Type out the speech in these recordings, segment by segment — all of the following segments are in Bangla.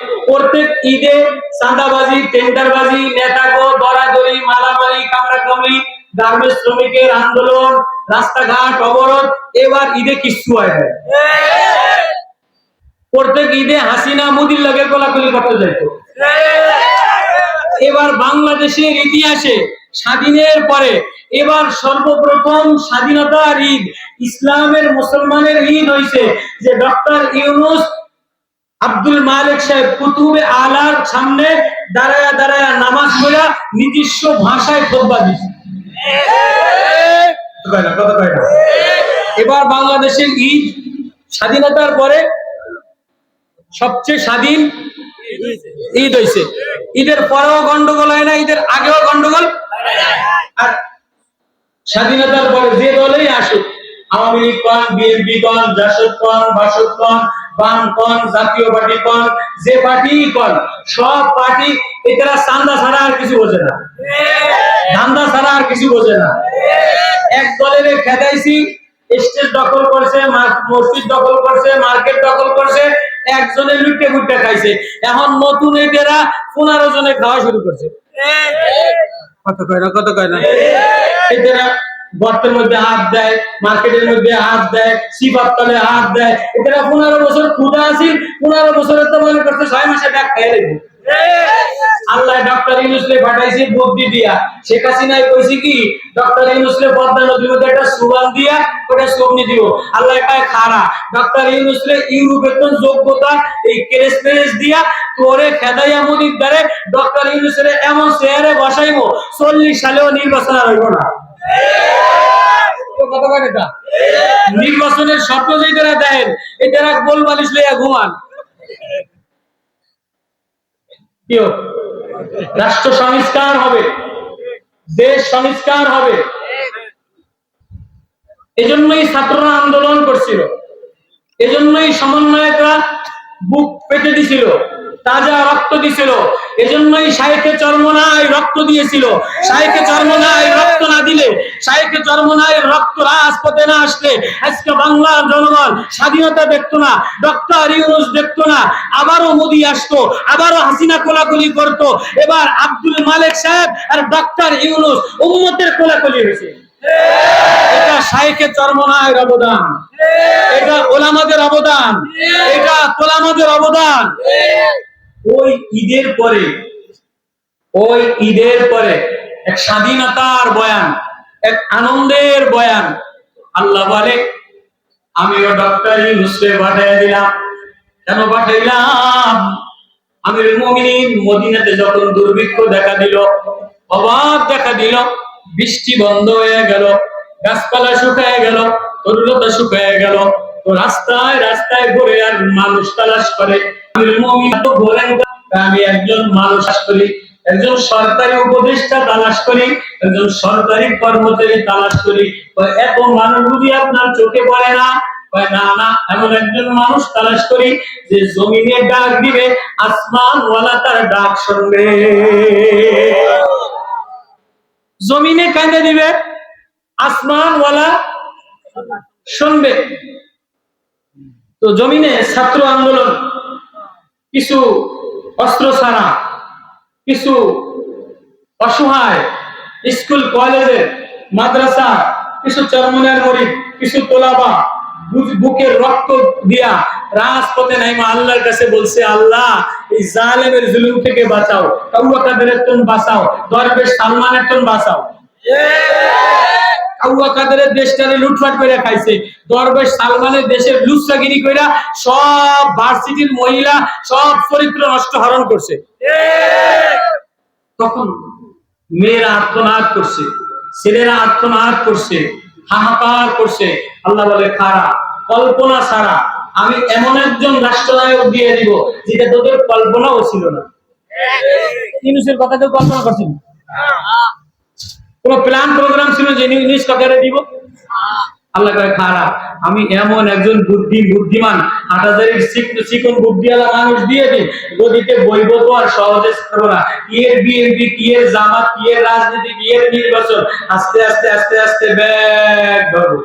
প্রত্যেক ঈদে চাঁদাবাজি, টেন্ডারবাজি, নেতাগো দরাদরি মারামারি কামড়াকামড়ি গার্মেন্টস শ্রমিকের আন্দোলন, রাস্তাঘাট, অবরোধ, এবার ঈদে কিচ্ছু হয় না। প্রত্যেক ঈদে হাসিনা, মুদির লাগে কোলাকুলি করতে যাইতো। এবার বাংলাদেশের ইতিহাসে স্বাধীনের পরে এবার সর্বপ্রথম স্বাধীনতার ঈদ, ইসলামের মুসলমানের ঈদ হইছে, যে ডক্টর ইউনুস আব্দুল মালিক সাহেব কুতুবে আলার সামনে দাঁড়ায়া দাঁড়ায়া নামাজ পড়া নিজস্ব ভাষায় খোদবা না? এবার বাংলাদেশের ঈদ স্বাধীনতার পরে সবচেয়ে স্বাধীন ঈদ হইছে ঈদের পরেও গন্ডগোল হয় না, ঈদের আগেও গন্ডগোল আর স্বাধীনতার পরে যে দলেই আসুক, আওয়ামী লীগ কন বিএনপি কন জাসদ কন বাসদ কন বাম কন জাতীয় পার্টি কন যে পার্টি কন সব পার্টি এরা চান্দা ছাড়া আর কিছু বোঝে না। ধান্দা ছাড়া আর কিছু বোঝে না। এক দলের খেদাইছি স্টেজ দখল করছে মসজিদ দখল করছে মার্কেট দখল করছে একজনে লুটে ফুটে খাইছে। এখন নতুন এদেরা পনেরো জনে খাওয়া শুরু করছে। কত কয় না কত কয় না? এদেরা গর্তের মধ্যে হাত দেয়, মার্কেটের মধ্যে হাত দেয়, সিপার তলে হাত দেয়। এদেরা পনেরো বছর ক্ষুদা আছি পনেরো বছরের তো মনে করছে ছয় মাসে ডাক আল্লাহ ডক্টর ইউনুসলে বুদ্ধি দিয়া। শেখ কইছে কি, ডক্টর ইউনুসলে পদ্মা নদীর মধ্যে একটা সুবান দিয়া ওটা সবনি দিব। আল্লাহ একাই খারা। ডক্টর ইউনুসলে ইউরোপের তো যোগ্যতা, এই কেস মেরেস দিয়া তোরে খেদাইয়া মোদির দ্বারে ডক্টর ইউনুসলে এমন চেয়ারে বসাইবো, চল্লিশ সালেও নির্বাচন আর হইব না। এটা? নির্বাচনের স্বপ্ন যে তারা দেন এটারা গোল বালিশ লইয়া ঘুমান? রাষ্ট্র সংস্কার হবে, দেশ সংস্কার হবে। এজন্যই ছাত্ররা আন্দোলন করছিল, এজন্যই সমন্বয়করা বুক পেতে দিছিল, তাজা রক্ত দিছিল, এজন্যই শাইখে চরমনায় রক্ত দিয়েছিল, শাইখে চরমনায় রক্ত শাইখে চরমনায় রক্ত রাজপথে না আসলে আজকে বাংলার জনগণ স্বাধীনতা দেখতো না, ডক্টর ইউনুস দেখতো না, আবারও মোদি আসতো, আবারও হাসিনা কোলাকুলি করতো। এবার আব্দুল মালিক সাহেব আর ডক্টর ইউনুস উম্মতের কোলাকুলি হয়েছে। এটা শাইখে চরমনায়ের অবদান। এটা ওলামাদের অবদান। এটা কোলামাদের অবদান। ওই ঈদের পরে, ওই ঈদের পরে এক স্বাধীনতার বয়ান এক আনন্দের বয়ান। আল্লাহ বলে, আমিও ডক্টর ইউনুসকে পাঠিয়ে দিলাম। কেন পাঠাইলাম? আমির মুমিনিন মদিনাতে যখন দুর্ভিক্ষ দেখা দিল অভাব দেখা দিল, বৃষ্টি বন্ধ হয়ে গেল, গাছপালা শুকায় গেল, তরুলতা শুকায় গেল, তো রাস্তায় রাস্তায় ঘুরে আর মানুষ তালাশ করে। আমির মুমিন তো ঘোরেন আমি একজন মানুষ করি একজন সরকারি উপদেষ্টা তালাশ করি, একজন সরকারি কর্মচারী তালাশ করি। এত মানুষ যদি আপনার চোখে পড়ে না না না, এমন একজন মানুষ তালাশ করি যে জমিনে ডাক দিবে আসমান ওয়ালা তার ডাক শুনবে। জমিনে কাঁদে দিবে আসমান ওয়ালা শুনবে। তো জমিনে ছাত্র আন্দোলন, কিছু অস্ত্র ছাড়া কিছু অসহায় স্কুল কলেজের মাদ্রাসা, কিছু চরমনের মরিদ কিছু তোলাবা বুক- বুকের রক্ত দিয়া রাজপথে নাইমা আল্লাহর কাছে বলছে, আল্লাহ, এই জালেমের জুলুম থেকে বাঁচাও। কাউয়া কাদের বাঁচাও। দরবেশ সালমানের বাঁচাও। কাউয়া কাদেরের দেশটারে লুটপাট করে খাইছে। দরবেশ সালমানের দেশের লুচ্চাগিরি কইরা সব ভার্সিটির মহিলা সব চরিত্র নষ্ট হরণ করছে। তখন মেয়েরা আত্মনাদ করছে ছেলেরা আত্মনাদ করছে হাহাকার করছে। আল্লাহ বলে খারা কল্পনা ছাড়া আমি এমন একজন রাষ্ট্রনায়ক দিয়ে দিব যেটা তোদের কল্পনাও ছিল না। কথা কেউ কল্পনা করছিল কোন প্ল্যান প্রোগ্রাম ছিল যে ইউনিস কাকারে দিব? আল্লাহ কয় খারা আমি এমন একজন বুদ্ধি বুদ্ধিমান চিকন মানুষ দিয়ে গদিতে বইব তো আর সহজে না। বিএনপি জামাত রাজনীতি নির্বাচন, আস্তে আস্তে আস্তে আস্তে ব্যাগ ধরবো।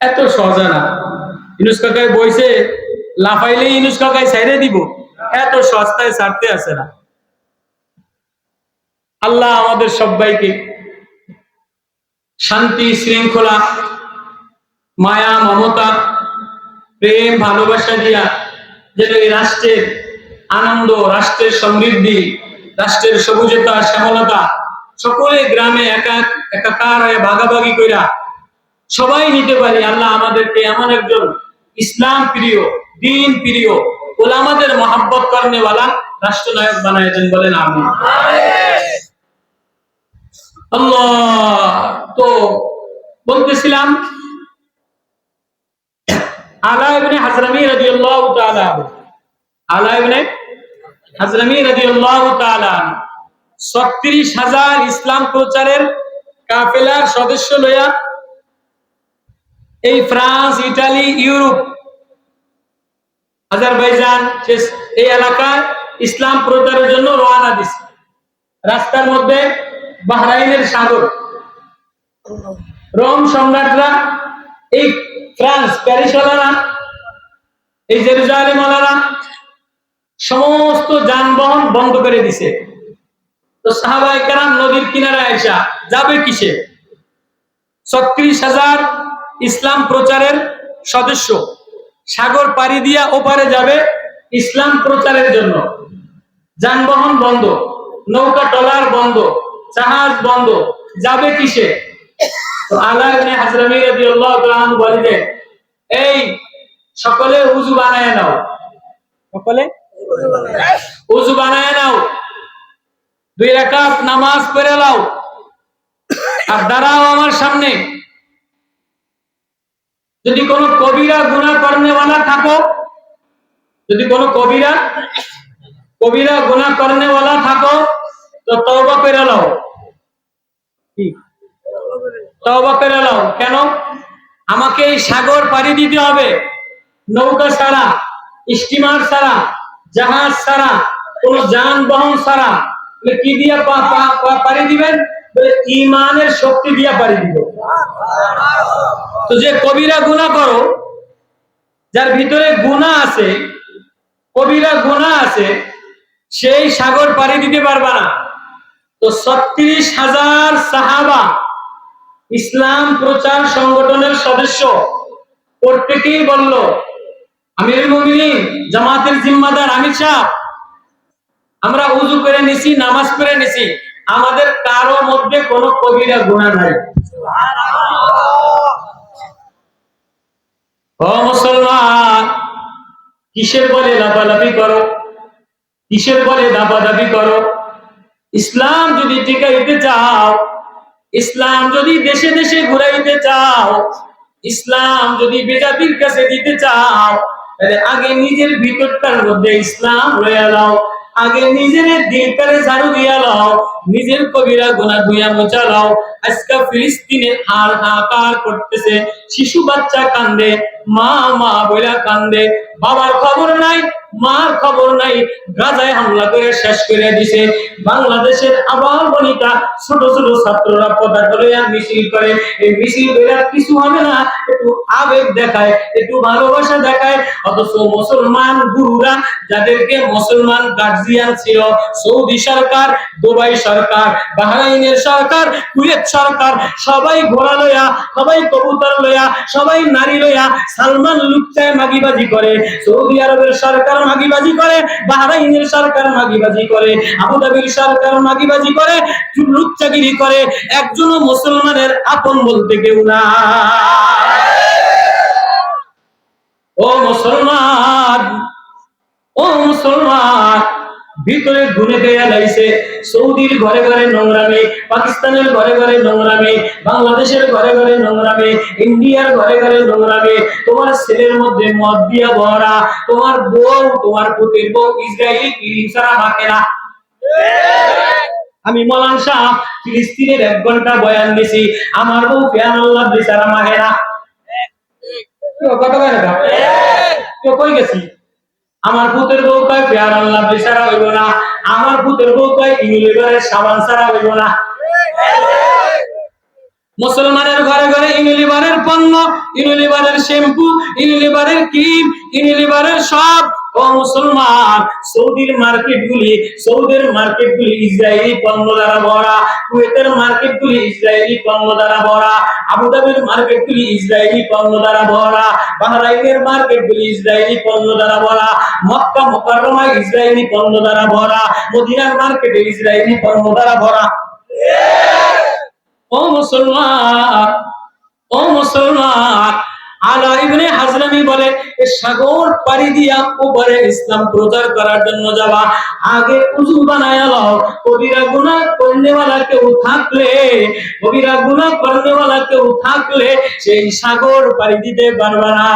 এত না। ইউনুস কাকায় বইছে লাফাইলে ইনুস কাকাই ছেড়ে দিব। এত সস্তায় ছাড়তে আসে না। আল্লাহ আমাদের সবাইকে শান্তি, শৃঙ্খলা, মায়া, মমতা, প্রেম, ভালোবাসা দিয়া যেন এই রাষ্ট্রের আনন্দ, রাষ্ট্রের সমৃদ্ধি, রাষ্ট্রের সবুজতা, শ্যামলতা সকলে গ্রামে একা, একাকার হয়ে ভাগাভাগি কইরা সবাই নিতে পারি। আল্লাহ আমাদেরকে এমন একজন ইসলাম প্রিয়, দিন প্রিয়, ওলামাদের মহাব্বত করেনেওয়ালা, রাষ্ট্রনায়ক বানায় বলেন আমি তো বলতেছিলাম হাজরামি রাদিয়াল্লাহু তাআলা আনহু। আলা ইবনে হাজরামি রাদিয়াল্লাহু তাআলা আনহু। 36000 ইসলাম প্রচারের কাফেলার সদস্য লইয়া এই ফ্রান্স, ইটালি, ইউরোপ, আজারবাইজান এই এলাকায় ইসলাম প্রচারের জন্য রওনা দিছে রাস্তার মধ্যে বাহরাইনের সাগর। রোম সম্রাটরা এই ফ্রান্স, প্যারিস প্যারিসওয়ালারা এই জেরুজালেমওয়ালারা সমস্ত যানবাহন বন্ধ করে দিছে। তো সাহাবাই কেরাম নদীর কিনারে আয়সা যাবে কিসে? ছত্রিশ হাজার ইসলাম প্রচারের সদস্য। সাগর পাড়ি দিয়া ওপারে যাবে ইসলাম প্রচারের জন্য। যানবাহন বন্ধ, নৌকা টলার বন্ধ। জাহাজ বন্ধ। যাবে কিসে? তো আল্লাহ ইবনে হাজরামি রাদিয়াল্লাহু তাআলা এই সকলে উযু বানায় নাও। সকলে? উযু বানায় নাও। দুই রাকাত নামাজ পড়ে নাও। আর দাঁড়াও আমার সামনে। যদি কোনো কবিরা গুনাহ করনেওয়ালা থাকো যদি কোনো কবিরা কবিরা গুনাহ করনেওয়ালা থাকো তো তওবা করে নাও। কি? তওবা করে নাও। কেন? আমাকে এই সাগর পাড়ি দিতে হবে। নৌকা ছাড়া, স্টিমার ছাড়া, জাহাজ ছাড়া, কোন যানবাহন ছাড়া। কি দিয়া পাড়ি দিবেন? ইমানের শক্তি দিয়া পাড়ি দিব। তো যে কবিরা গুনাহ করো, যার ভিতরে গুনাহ আছে, কবিরা গুনাহ আছে, সেই সাগর পাড়ি দিতে পারবা না। তো ছত্রিশ হাজার সাহাবা ইসলাম প্রচার সংগঠনের সদস্য। প্রত্যেকেই বলল আমির মুমিনিন, জামাতের জিম্মাদার আমির সাহেব, আমরা উজু করে নিছি, নামাজ পড়ে নিছি, আমাদের কারও মধ্যে কোনো কবিরা গুণা নাই। ও মুসলমান, কিসের বলে লাফালাফি করো? কিসের বলে দাবাদাবি করো? ইসলাম যদি টিকাইতে চাও, ইসলাম যদি দেশে দেশে ঘুরাইতে চাও, ইসলাম যদি বেজাতির কাছে দিতে চাও, তাহলে আগে নিজের ভিতরটার মধ্যে ইসলাম রয়ে নাও। আগে নিজের দিলটারে ঝাড়ু দিয়া লাও নিজের কবিরা গুণা ধুইয়া মোচা লাও আজকে ফিলিস্তিনে হার হাহাকার করতেছে, শিশু বাচ্চা কান্দে, মা মা বইলা কান্দে, বাবার খবর নাই। মার খবর নাই, গাজায় হামলা করে শেষ করে দিছে। বাংলাদেশের আবার বনিতা, ছোট ছোট ছাত্ররা পতাকা লইয়া মিছিল করে। এই মিছিল লইয়া কিছু হবে না, একটু আবেগ দেখায়, একটু ভালোবাসা দেখায়। অথচ মুসলমান গুরুরা, যাদেরকে মুসলমান গার্জিয়ান ছিল, সৌদি সরকার, দুবাই সরকার, বাহরাইনের সরকার, কুয়েত সরকার, সবাই ঘোড়া লইয়া সবাই কবুতর লইয়া সবাই নারী লইয়া সালমান লুকচায় মাগিবাজি করে। সৌদি আরবের সরকার মাগিবাজি করে, বাহরাইনের সরকার মাগিবাজি করে আবুধাবির সরকার মাগিবাজি করে, লুচ্চাগিরি করে, একজনও মুসলমানের আপন বলতে কেউ না ও মুসলমান ও মুসলমান ভিতরে ঘুরে দেয়া লাইছে। সৌদির ঘরে ঘরে নোংরামে পাকিস্তানের ঘরে ঘরে নোংরামে বাংলাদেশের ঘরে ঘরে নোংরামে ইন্ডিয়ার ঘরে ঘরে নোংরামে তোমার ছেলের মধ্যে মদ দিয়া ভরা তোমার বউ তোমার পুতির বউ ইসরায়েলি কিরিম ছাড়া মাকে না। আমি মলান শাহ ফিলিস্তিনের এক ঘণ্টা বয়ান দিছি আমার বউ ফিয়ান আল্লাহ বিচারা মাহেরা কথা কই গেছি? আমার পুতের বউ কয়, পেয়ার আল্লাহ বেচারা হইব না। আমার পুতের বউ কয়, ইউনিলিভারের সাবান সারা হইব না। মুসলমানের ঘরে ঘরে ইউনিলিভারের পণ্য, ইউনিলিভারের শ্যাম্পু, ইউনিলিভারের ক্রিম, ইউনিলিভারের সব। ও মুসলমান সৌদির মার্কেট গুলি সৌদের মার্কেট গুলি ইসরায়েলি পণ্য দ্বারা ভরা, কুয়েতের মার্কেট গুলি ইসরায়েলি পণ্য দ্বারা ভরা, আবুধাবির মার্কেট গুলি ইসরায়েলি পণ্য দ্বারা ভরা, বাহরাইনের মার্কেট গুলি ইসরায়েলি পণ্য দ্বারা ভরা, মক্কা মোকাররমা ইসরায়েলি পণ্য দ্বারা ভরা, মদিনার মার্কেট ইসরায়েলি পণ্য দ্বারা ভরা। ও মুসলমান ও মুসলমান, আলা ইবনে হাজরামি বলে সাগর পাড়ি দিয়া উপরে ইসলাম প্রচার করার জন্য যাওয়া আগে উজু বানায় লও। কবিরা গুনাহ করনেওয়ালা কেউ থাকলে কবিরা গুনাহ করনেওয়ালা কেউ থাকলে সেই সাগর পাড়ি দিতে পারবে না।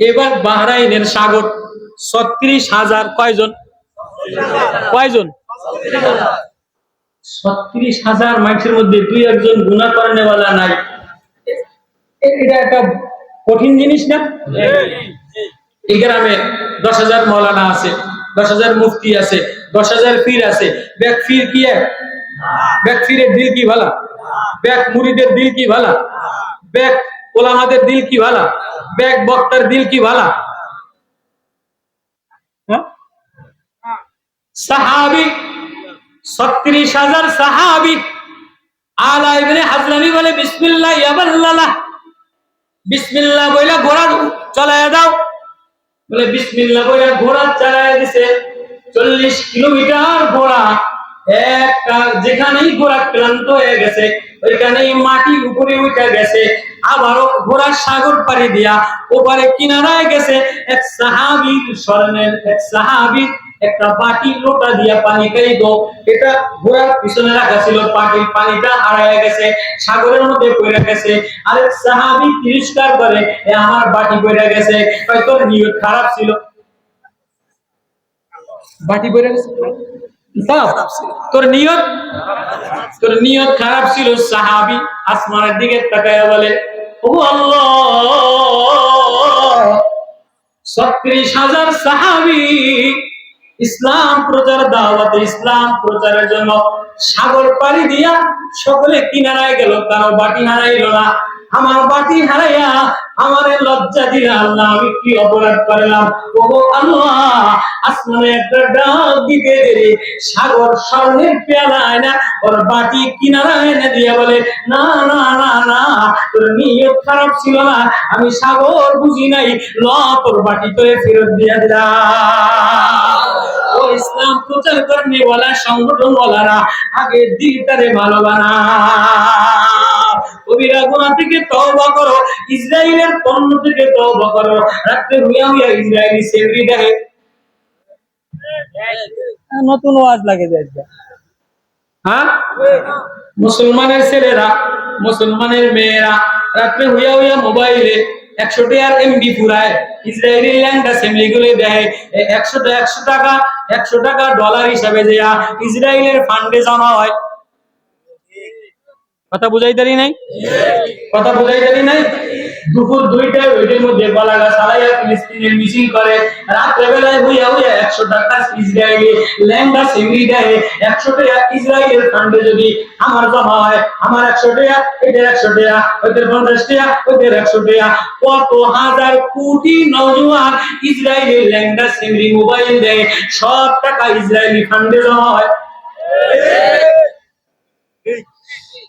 এবার বাহরাইনের সাগর, ছত্রিশ হাজার কয়জন? কয়জন? ছত্রিশ হাজার মানুষের মধ্যে দুই একজন গুণা করেনেওয়ালা নাই। এটা একটা কঠিন জিনিস না? এই গ্রামে দশ হাজার মৌলানা আছে দশ হাজার মুফতি আছে দশ হাজার পীর আছে। ব্যাক ফির কি এক? ব্যাক ফিরের দিল কি ভালা? ব্যাক মুরিদের দিল কি ভালা? ব্যাক ওলামাদের দিল কি ভালা? ব্যাক বক্তার দিল কি ভালা? হ্যাঁ? সাহাবি ছত্রিশ হাজার সাহাবি। আলা ইবনে হাজলামি বলে বিসমিল্লাহ ইয়াবাল্লাহ বিসমিল্লাহ বইলা ঘোড়া চলায় দাও। বলে বিসমিল্লাহ বইলা ঘোড়া চালায় দিছে। চল্লিশ কিলোমিটার ঘোড়া, একটা যেখানেই ঘোড়া ক্লান্ত হয়ে গেছে, ওইখানেই মাটি উপরে উঠে গেছে। আবারও ঘোড়া সাগর পাড়ি দিয়া ওপারে কিনারায় গেছে। এক সাহাবীর স্মরণের এক সাহাবীর একটা বাটি লোটা দিয়া পানি খাইব। এটা ঘোড়ার পিছনে রাখা ছিল পাটির পানিটা হারায় গেছে, সাগরের মধ্যে পড়ে গেছে। আরেক সাহাবি তিরস্কার করে, এ আমার বাটি পড়ে গেছে। হয়তো নিয়ত খারাপ ছিল। বাটি পড়ে গেছে? তোর নিয়ত? তোর নিয়ত খারাপ ছিল, সাহাবি আসমানের দিকে তাকায় বলে ও আল্লাহ, ছত্রিশ হাজার সাহাবি ইসলাম প্রচার দাওয়াত ইসলাম প্রচারের জন্য সাগর পাড়ি দিয়া সকলে কিনারায় গেল, কারও বাটি হারাইল না। আমার বাটি হারাইয়া আমারে লজ্জা দিলা আল্লাহ, আমি কি অপরাধ করলাম? ও আল্লাহ আসমানে একটা ডাক দিতে দেরি। সাগর স্বর্ণের পেয়ালা আয়না ওর বাটি কিনারা এনে দিয়া বলে, না না না না, তোর নিয়ত খারাপ ছিল না, আমি সাগর বুঝি নাই, ল, তোর বাটি করে ফেরত দিয়া দিলাম। ও ইসলাম প্রচার করনে ওয়ালা সংগঠন ওয়ালারা আগে দিলটারে ভালো বানা। কবিরা গুণা থেকে তওবা করো ইসরায়েলের পণ্য থেকে তওবা করো। রাত্রে হুইয়া হুইয়া ইসরায়েলি সেবরি দেখে। নতুন ওয়াজ লাগে হ্যাঁ? মুসলমানের ছেলেরা মুসলমানের মেয়েরা রাত্রে হুইয়া হুইয়া মোবাইলে একশো টাকার এমবি পুরায় ইসরায়েলি ল্যান্ড অ্যাসেম্বলি গুলো দেয় একশো একশো টাকা একশো টাকা ডলার হিসাবে দেয়া ইসরায়েলের ফান্ডে জমা হয়। কথা বুঝাই দাঁড়ি নাই? কথা বুঝাই দাঁড়ি নাই? দুপুর দুইটায় ওইটার মধ্যে গলাগা সালাইয়া ফিলিস্তিনের মিছিল করে। রাত্রে বেলায় হইয়া হইয়া একশো টাকা ইসরায়েলি ল্যান্ডা সিমরি দেয়। একশো টাকা ইসরায়েলের ফান্ডে যদি আমার জমা হয়, আমার একশো টাকা, এদের একশো টাকা, ওদের পঞ্চাশ টাকা, ওদের একশো টাকা। কত হাজার কোটি নজওয়ান ইসরায়েলের ল্যান্ডা সিমরি মোবাইল দেয়। সব টাকা ইসরায়েলি ফান্ডে জমা হয়।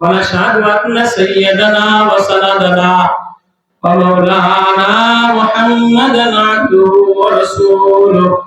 ونشهد أن سيدنا وسندنا ومولانا محمدا عبده ورسوله